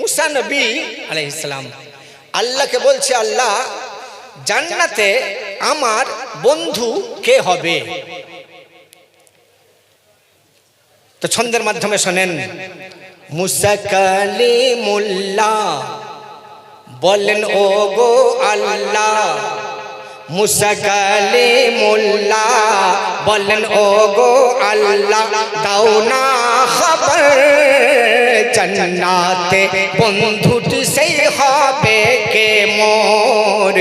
মুসা নবী আলাইহিসসালাম আল্লাহকে বলছে, আল্লাহ, জান্নাতে আমার বন্ধু কে হবে? তো ছন্দের মাধ্যমে শোনেন মুসাকালি মোল্লা বলেন ও গো আল্লাহ মুসা কালিমুল্লাহ বলেন ও গো আল্লাহ, দাও না খবর। জান্নাতে বন্ধুটি সেই হবে কে মোর?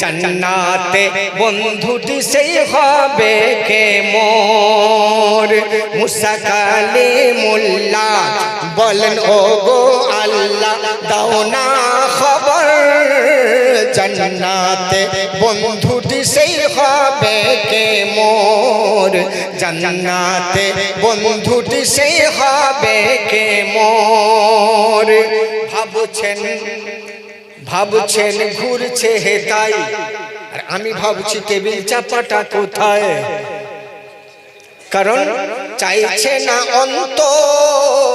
জান্নাতে বন্ধুটি সেই হবে কে মোর? মুসা কালিমুল্লাহ বলেন ও গো আল্লাহ, দাও না খবর। জান্নাতে বন্ধুটি সেই হবে কে মোর? জান্নাতে বন্ধুটি সেই হবে কে মোর? ভাবছেন ভাবছেন ঘুরছে হে তাই? আর আমি ভাবছি টেবিল চাপাটা কোথায়? কারণ চাইছে না অন্তর।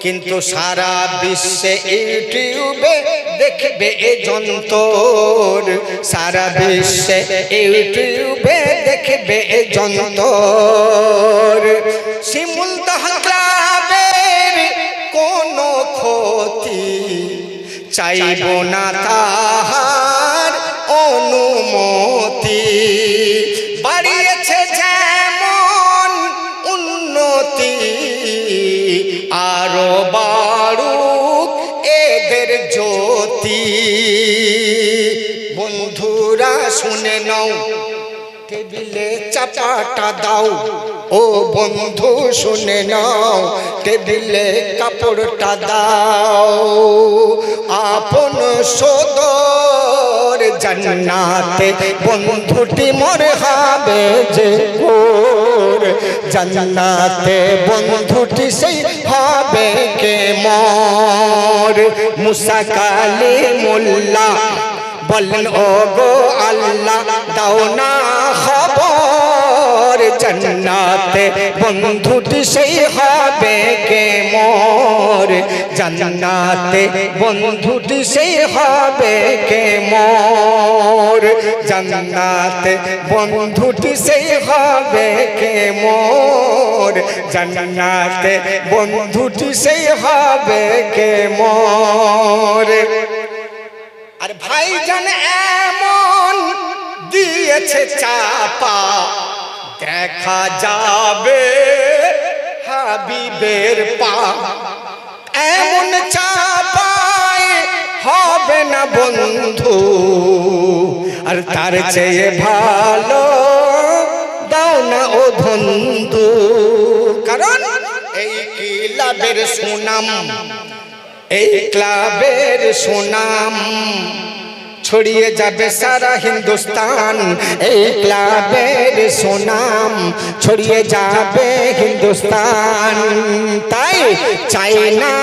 কিন্তু সারা বিশ্বে ইউটিউবে দেখবে এ যন্তর সারা বিশ্বে ইউটিউবে দেখবে এ যন্তর শিমুল ক্লাবের কোনো ক্ষতি চাইব না তাহার চাপাটা দাও। ও বন্ধু, শুনে নাও, টেবিলে কাপড়টা দাও। আপন সদর জান্নাতে বন্ধুটি মোর হবে যে গোর জান্নাতে বন্ধুটি সেই হবে কে মোর? মুসা কালী মোল্লা বললেন ও গো আল্লাহ, দাও না জান্নাতে বন্ধুটি সেই হবে কে মোর? জান্নাতে বন্ধুটি সেই হবে কে মোর? জান্নাতে বন্ধুটি সেই হবে কে মোর? জান্নাতে বন্ধুটি সেই হবে কে মোর? আর ভাইজান এমন দিয়েছে চাপা দেখা যাবে হাবিবের পা। এমন চাপায় হবে না বন্ধু। আর তার চেয়ে ভালো দাও না ও বন্ধু। কারণ এই কিলাবের সুনাম, এই ক্লাবের সুনাম ছড়িয়ে যাবে সারা হিন্দুস্তান। এই ক্লাবের সুনাম ছড়িয়ে যাবে হিন্দুস্তান। তাই চাই না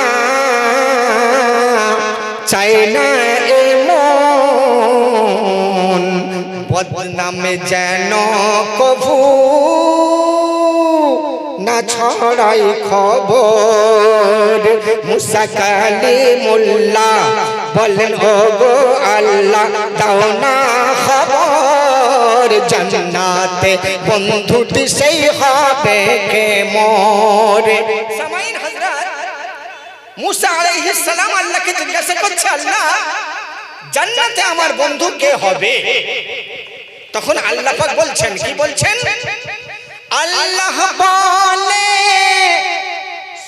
চাই না এমন বদনামে যেন কভু না ছড়াই খবর। মুসাকালি মোল্লা বলেন ও গো আল্লাহ, দাও না খবর। জান্নাতে বন্ধুটি সেই হবে কে মোরে সামাইন হযরত মুসা আলাইহিস সালাম আল্লাহকে জিজ্ঞাসা করছে, আল্লাহ, জান্নাতে আমার বন্ধু কে হবে? তখন আল্লাহ পাক বলছেন, কি বলছেন? আল্লাহ বলে,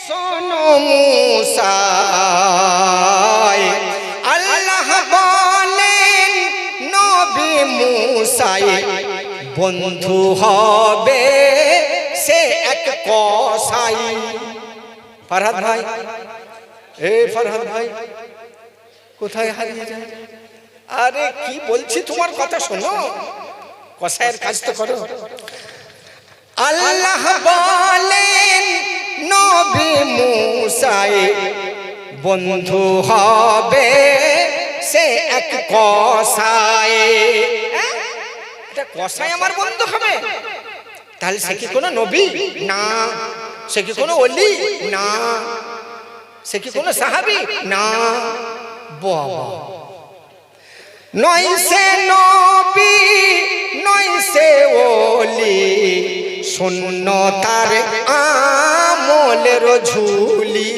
শোনো মুসা বন্ধু হবে সে এক কসাই। ফরহাদ ভাই, এ ফরহাদ ভাই, কোথায় হারিয়ে যায়? আরে কি বলছি তোমার কথা শোনো। কসাইয়ের কাজ তো করো। আল্লাহ বলেন, নবী মুসাই, বন্ধু হবে সে এক কসাই। এটা কসাই আমার বন্ধু হবে। তাহলে সে কি কোনো নবী? না। সে কি কোনো অলি না। সে কি কোনো সাহাবি? না। বাবা নয় সে নবী নয় সে ওলি। শূন্য তার আমলের ঝুলি।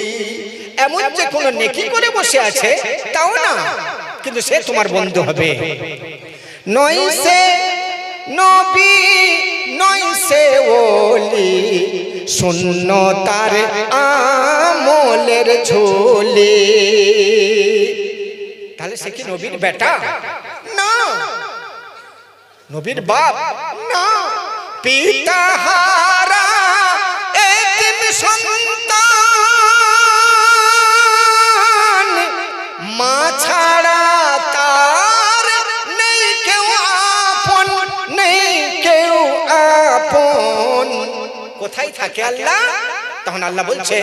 এমন যে কোনো নেকি করে বসে আছে তাও না। কিন্তু সে তোমার বন্ধু হবে। নয় সে নবী নয় সে ওলি, শূন্য তার আমলের ঝোলে। তাহলে সে কি নবীর বেটা? না। নবীর বাপ? না। পিতা হারা এতিম সন্তান। মা ছাড়া নেই কেউ আপন। কোথায় থাকে আল্লাহ? তখন আল্লাহ বলছে,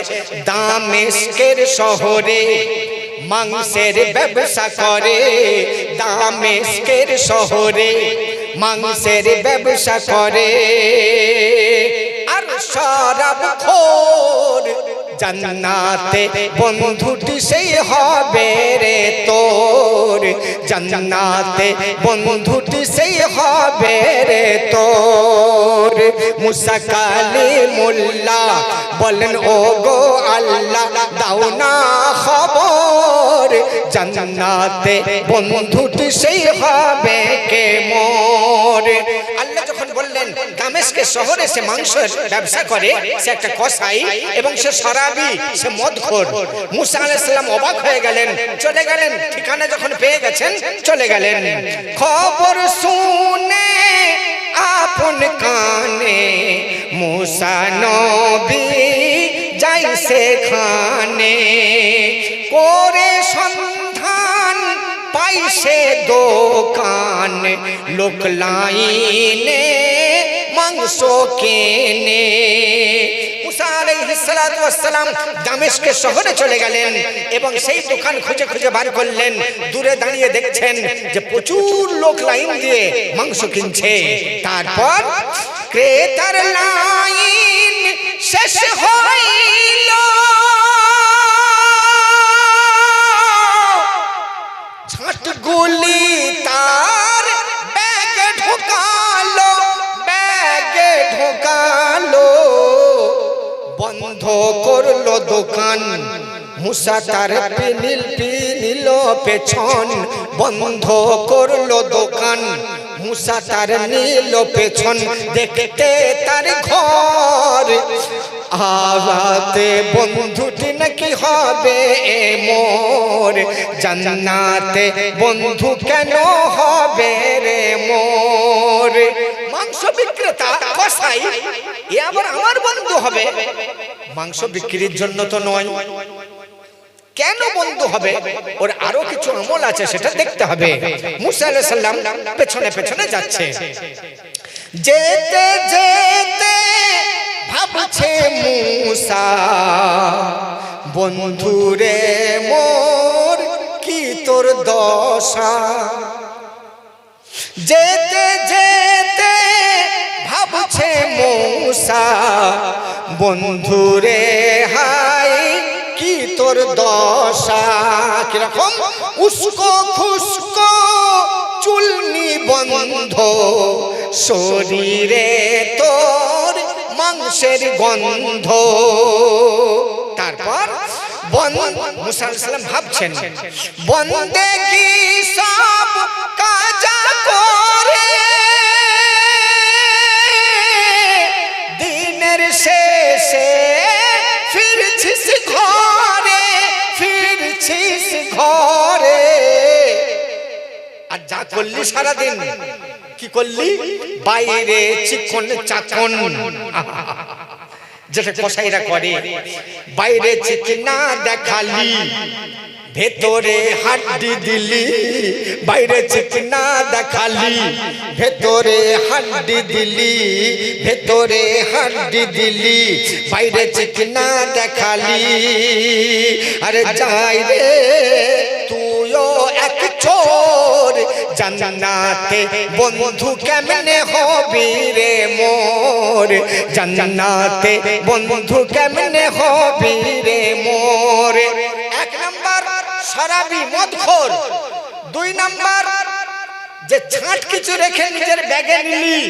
দামেস্কের শহরে মাংসের ব্যবসা করে। দামেস্কের শহরে মাংসের ব্যবসা করে। আর শরাব খোর জান্নাতে বন্ধুটি সেই হবে রে তোর। জান্নাতে বন্ধুটি সেই হবে রে তোর। মুসা কালী মোল্লা বলেন ও গো আল্লাহ, দাও না খবর। জান্নাতে বন্ধুটি সেই হবে কে মোর? দামেস্কের শহরে সে মাংসের ব্যবসা করে, সে একটা কসাই এবং সে সরাবি সে মদখোর। মুসা আলাইসাল্লাম অবাক হয়ে গেলেন, চলে গেলেন, ঠিকানা যখন পেয়ে গেছেন, চলে গেলেন। খবর শুনে আপন কানে মুসা নবী যাই সেখানে করে সন্ধান পাইছে দোকান, লোক লাইনে দামেস্কের শহরে চলে গেলেন এবং সেই দোকান বার করলেন। দূরে দাঁড়িয়ে দেখছেন যে প্রচুর লোক লাইন দিয়ে কিনছে। তারপর ক্রেতার লাইন শেষ হইল। মুসা তার পিনিল পিনিল পেছন বন্ধ করল দোকান। মুসা তার নীল পেছন দেখতে তার ঘর। আলাতে বন্ধুটি নাকি হবে এ মোর? জান্নাতে বন্ধু কেন হবে রে মোর? মাংস বিক্রেতা কসাই, এ আবার আমার বন্ধু হবে। মাংস বিক্রির জন্য তো নয়। কেন বন্ধু হবে? ওর আরও কিছু আমল আছে সেটা দেখতে হবে। মুসা আলাইহিস সালাম পেছনে পেছনে যাচ্ছে। যেতে যেতে ভাবছে মুসা বন্ধুরে মোর কি তোর দশা? যেতে যেতে ভাবছে মৌসা বন্ধুরে হাই কি তোর দশা কীরকম? উস্কো খুস্কো চুলনি বন্ধ। শরীরে তোর মাংসের গন্ধ। তারপর বন মুসাল্লাম ভাবছেন, বন্দে কি সব করলি সারাদিন? কি করলি? বাইরে চিকন চাকন। যেটা কসাইরা করে। বাইরে চিকনা দেখালি। ভেতরে হাড্ডি দিলি। বাইরে চিকনা দেখালি। ভেতরে হাড্ডি দিলি। ভেতরে হাড্ডি দিলি। বাইরে চিকনা দেখালি। আরে যাই রে, তুইও এক চোর জান্নাতে। বন্ধু কেমনে হবি রে মোর? জান্নাতে। বন্ধু কেমনে হবি রে মোর? এক নাম্বার শরাবি মদখোর। দুই নাম্বার যে ছাঁট কিছু রেখে নিজের ব্যাগে নিলি।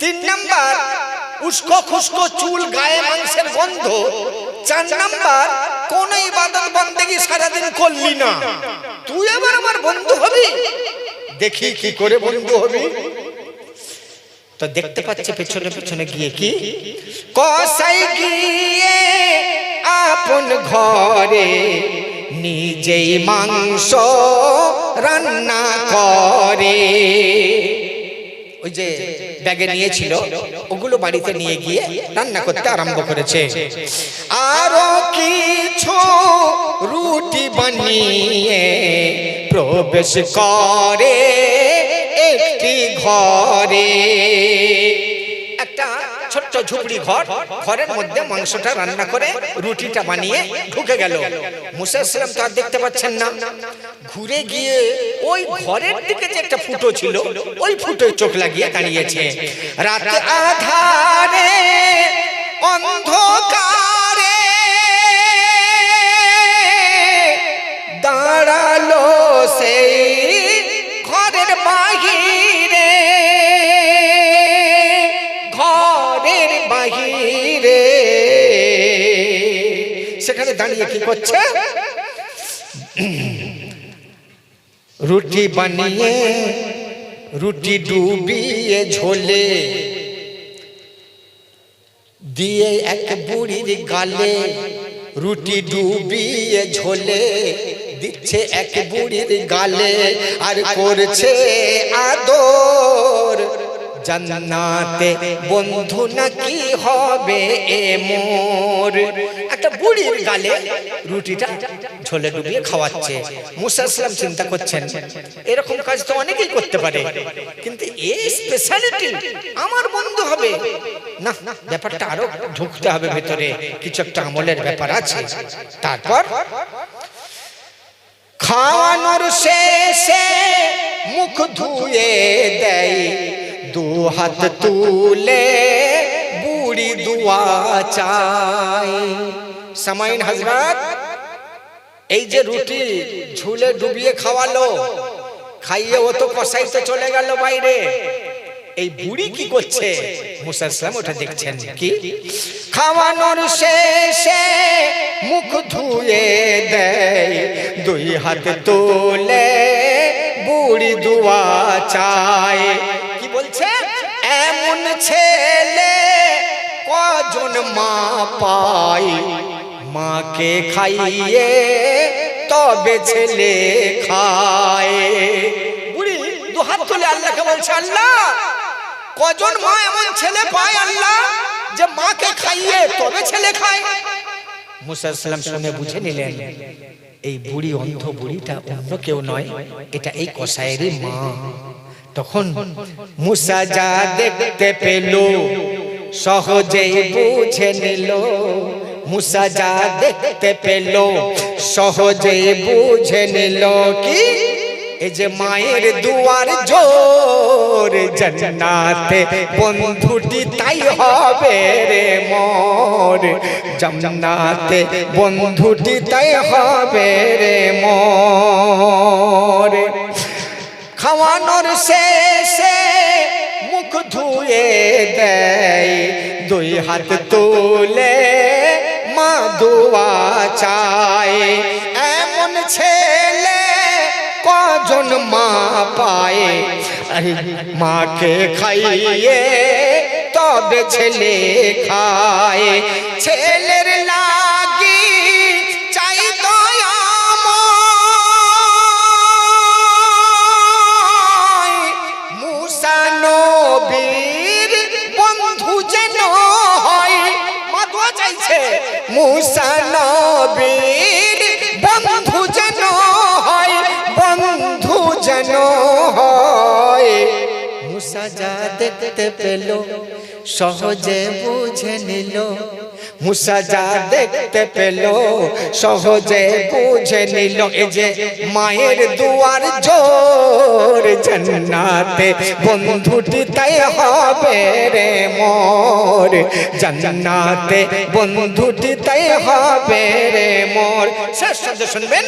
তিন নাম্বার উস্কো খুস্কো চুল গায়ে মাংসের গন্ধ। চার নাম্বার কোন ইবাদত বন্দেগি সারাদিন করলি না। তুই আবার আমার বন্ধু হবি? দেখি কি করে বন্ধু হবি। তো দেখতে পাচ্ছে পেছনে পেছনে গিয়ে কি? কসাই গিয়ে আপন ঘরে নিজেই মাংস রান্না করে। ওই যে ব্যাগে নিয়েছিল, ওগুলো বাড়িতে নিয়ে গিয়ে রান্না করতে আরম্ভ করেছে। আরও কিছু রুটি বানিয়ে প্রবেশ করে একটি ঘরে। একটা ছোট্ট ঝুপড়ি ঘর, ঘরের মধ্যে মাংসটা রান্না করে রুটিটা বানিয়ে ঢুকে গেল। মুসা তো আর দেখতে পাচ্ছেন না। ঘুরে গিয়ে ওই ঘরের দিকে যে একটা ফুটো ছিল, ওই ফুটোয় চোখ লাগিয়ে দাঁড়িয়েছে। রাত আধারে অন্ধকারে দাঁড়িয়ে কি করছে? রুটি বানিয়ে, রুটি ডুবিয়ে, ঝোলে দিয়ে এক বুড়ির গালে রুটি ডুবিয়ে, ঝোলে দিচ্ছে এক বুড়ির গালে আর করছে আদর। জান্নাতে বন্ধু নাকি হবে এ মোর? একটা বুড়ির গালে রুটিটা ঝোলে ডুবিয়ে খাওয়াচ্ছে। মুসা চিন্তা করছেন, এরকম কাজ তো অনেকেই করতে পারে, কিন্তু এই স্পেশালিটি আমার বন্ধু হবে। না, ব্যাপারটা আরও ঢুকতে হবে ভেতরে, কিছু একটা আমলের ব্যাপার আছে। তারপর খাওয়ানোর শেষে মুখ ধুয়ে দেয়, দু হাত তুলে বুড়ি দুয়া চাই সামাইন হজরত, এই যে রুটি ঝুলে ডুবিয়ে খাওয়ালো, খাইয়ে ও তো কষাইতে চলে গেল বাইরে। এই বুড়ি কি করছে? মুসা ওটা দেখছেন কি? খাওয়ানোর শেষে মুখ ধুয়ে দেয়, দুই হাত তোলে বুড়ি দুয়া চায়। কি বলছে? এমন ছেলে কজন মা পায়? মাকে খাইয়ে তবে ছেলে খায়। বুড়ি, দু হাত তুলে আল্লাহকে বলছে, আল্লাহ, কজন মা এমন ছেলে পায় আল্লাহ যে মাকে খাইয়ে তবে ছেলে খায়? বুঝে এই বুড়ি বুড়িটা কেউ নয়, এটা এই তখন মুসা যা দেখতে পেল, সহজেই বুঝে নিল মুসা যা দেখতে পেল, সহজে বুঝে নিল কি? এই যে মায়ের দুয়ার জোর, জান্নাতে বন্ধুটি তাই হবে রে মোর। জান্নাতে বন্ধুটি তাই হবে রে মোর। খাওয়ানোর শেষে মুখ ধুয়ে দেয়, দুই হাত তুলে দোয়া চায় এমন ছেলে কজন মা পায়? আরে মাকে খাইয়ে তবে ছেলে খায়। ছেলের মুসা বন্ধু যেন হয় বন্ধু যেন হয়। মুসা যা দেখতে পেল সহজে বুঝে নিল মুসা যা দেখতে পেল, সহজে বুঝে নিল যে মায়ের দুয়ার জোর। জান্নাতে বন্ধুটি তাই হবে রে মোর। জান্নাতে বন্ধুটি তাই হবে রে মোর। শেষ শব্দ শুনবেন?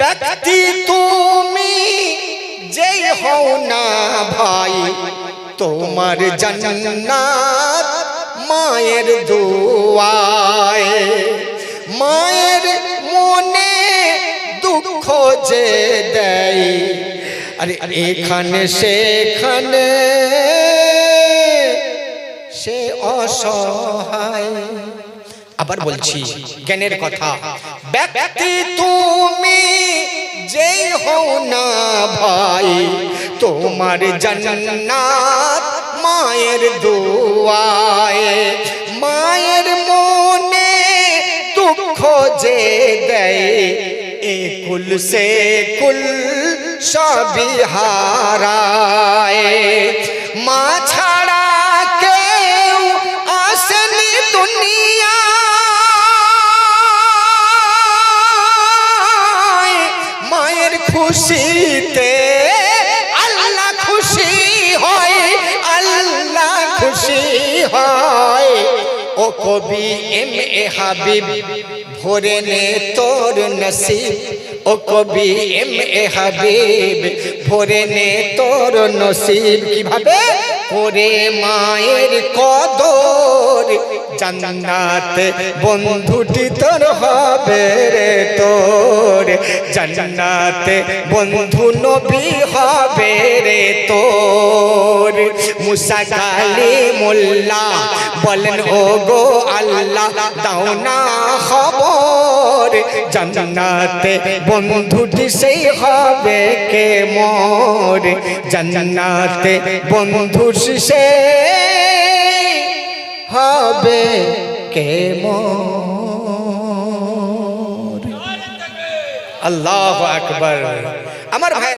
ব্যক্তি তুমি যেই হও না ভাই, তোমার জান্নাত মায়ের দুয়ায় মায়ের মনে দুঃখ যে দেয়। আরে এখানে সেখানে সে অসহায়। আবার বলছি জ্ঞানের কথা। ব্যক্তি তুমি যেই হও না ভাই তোমার জান্নাত মায়ের দুয়ায়, মায়ের মনে দুঃখ যে দেয়, এ কুল সে কুল সবই হারায়। মা ছাড়া কেউ আসেনি দুনিয়া। মায়ের খুশিতে কবি এম এ হাবিব, ভোরে নে তোর নসিব। ও কবি এম এ হাবিব, ভোরে নে তোর নসিব। কীভাবে? করে মায়ের কদর, জান্নাত বন্ধুটি তোর হবে রে তোর। জান্নাত বন্ধু নবী হবে রে তোর। মুসা কালী মোল্লা বলেন ও গো আল্লাহ, দাও না খবর জান্নাতে বন্ধুটি সেই হবে কে মোর? জান্নাতে বন্ধু সে হবে কে মোর? আল্লাহ আকবর। আমার ভাই